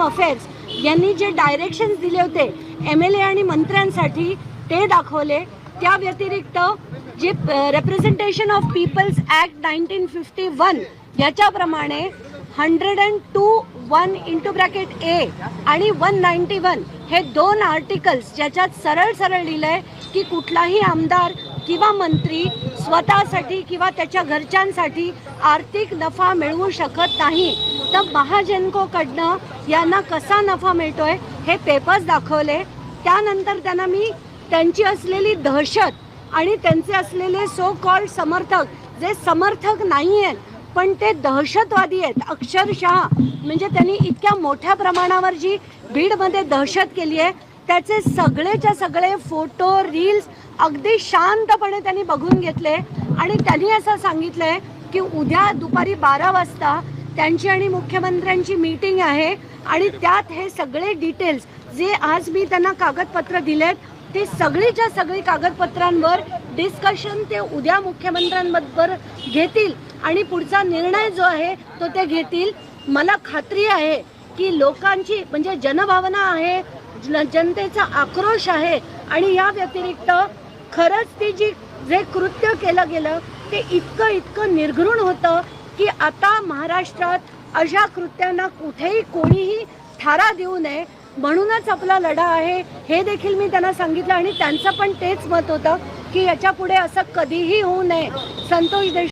Affairs यांनी जे directions दिले होते एम एल ए आणि मंत्र्यांसाठी ते दाखवले. त्या व्यतिरिक्त जे representation of people's act nineteen fifty one याच्याप्रमाणे hundred and two one into bracket A आणि वन नाईन्टी वन हे दोन आर्टिकल्स ज्याच्यात सरळ सरळ लिहिलं आहे की कुठलाही आमदार किंवा मंत्री स्वतःसाठी किंवा त्याच्या घरच्यांसाठी आर्थिक नफा मिळवू शकत नाही. तर महाजनकोकडनं यांना कसा नफा मिळतोय हे पेपर्स दाखवले. त्यानंतर त्यांना मी त्यांची असलेली दहशत आणि त्यांचे असलेले सो कॉल्ड समर्थक जे समर्थक नाही आहेत पण ते दहशतवादी आहेत अक्षरशः. म्हणजे त्यांनी इतक्या मोठ्या प्रमाणावर जी बीडमध्ये दहशत केली आहे त्याचे सगळेच्या सगळे फोटो रील्स अगदी शांतपणे त्यांनी बघून घेतले. आणि त्यांनी असं सांगितलं आहे की उद्या दुपारी बारा वाजता त्यांची आणि मुख्यमंत्र्यांची मीटिंग आहे. आणि त्यात हे सगळे डिटेल्स जे आज मी त्यांना कागदपत्र दिलेत ते सगळीच्या सगळी कागदपत्रांवर डिस्कशन ते उद्या मुख्यमंत्र्यांबरोबर घेतील. आणि पुढचा निर्णय जो आहे तो ते घेतील. मला खात्री आहे की लोकांची म्हणजे जनभावना आहे जनतेचा आक्रोश आहे आणि या व्यतिरिक्त खरंच ती जी जे कृत्य केलं गेलं ते इतकं इतकं निर्घृण होतं की आता महाराष्ट्रात अशा कृत्यांना कुठेही कोणीही थारा देऊ नये. म्हणूनच आपला लढा आहे. हे देखील मी त्यांना सांगितलं आणि त्यांचं पण तेच मत होतं की याच्यापुढे असं कधीही होऊ नये. संतोष देश